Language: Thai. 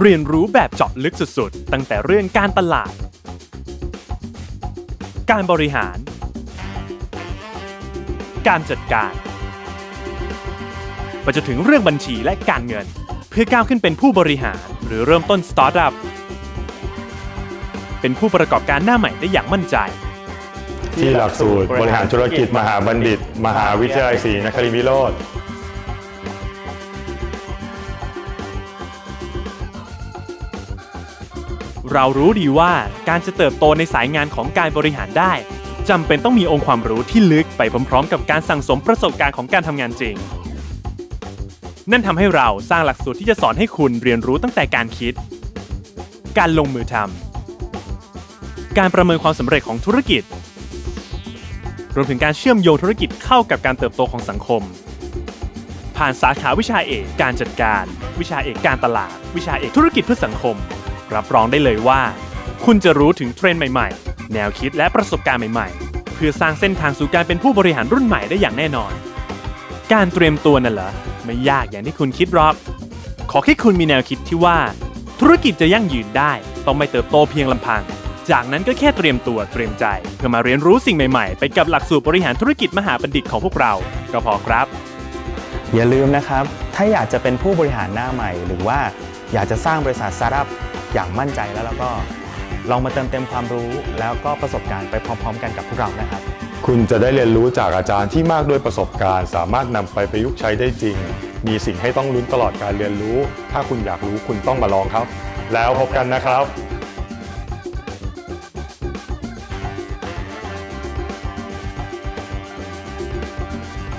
เรียนรู้แบบเจาะลึกสุดๆ ตั้งแต่เรื่องการตลาด การบริหาร การจัดการไปจนถึงเรื่องบัญชีและการเงิน เพื่อก้าวขึ้นเป็นผู้บริหารหรือเริ่มต้นสตาร์ทอัพเป็นผู้ประกอบการหน้าใหม่ได้อย่างมั่นใจ ที่หลักสูตรบริหารธุรกิจมหาบัณฑิต มหาวิทยาลัยศรีนครินทรวิโรธ เรารู้ดีว่าการจะเติบโตในสายงานของการบริหารได้จำเป็นต้องมีองค์ความรู้ที่ลึกไปพร้อมๆ กับการสั่งสมประสบการณ์ของการทำงานจริง นั่นทำให้เราสร้างหลักสูตรที่จะสอนให้คุณเรียนรู้ตั้งแต่การคิด การลงมือทำการประเมินความสำเร็จของธุรกิจ รวมถึงการเชื่อมโยงธุรกิจเข้ากับการเติบโตของสังคม ผ่านสาขาวิชาเอกการจัดการ วิชาเอกการตลาด วิชาเอกธุรกิจเพื่อสังคม รับรองได้เลยว่า คุณจะรู้ถึงเทรนด์ใหม่ๆ แนวคิดและประสบการณ์ใหม่ๆ เพื่อสร้างเส้นทางสู่การเป็นผู้บริหารรุ่นใหม่ได้อย่างแน่นอน การเตรียมตัวนั่นเหรอไม่ยากอย่างที่คุณคิดหรอก ขอแค่คุณมีแนวคิดที่ว่า ธุรกิจจะยั่งยืนได้ ต้องไม่เติบโตเพียงลำพัง จากนั้นก็แค่เตรียมตัวเตรียมใจ เพื่อมาเรียนรู้สิ่งใหม่ๆ ไปกับหลักสูตรบริหารธุรกิจมหาบัณฑิตของพวกเรา ก็พอครับ อย่าลืมนะครับ ถ้าอยากจะเป็นผู้บริหารหน้าใหม่ หรือว่าอยากจะสร้างบริษัทสตาร์ทอัพ อย่างมั่นใจแล้วแล้วก็ลองมาเติมเต็มความรู้แล้วก็ประสบการณ์ไปพร้อม ๆ กันกับพวกเรานะครับ คุณจะได้เรียนรู้จากอาจารย์ที่มากด้วยประสบการณ์ สามารถนำไปประยุกต์ใช้ได้จริง มีสิ่งให้ต้องลุ้นตลอดการเรียนรู้ ถ้าคุณอยากรู้คุณต้องมาลองครับ แล้วพบกันนะครับ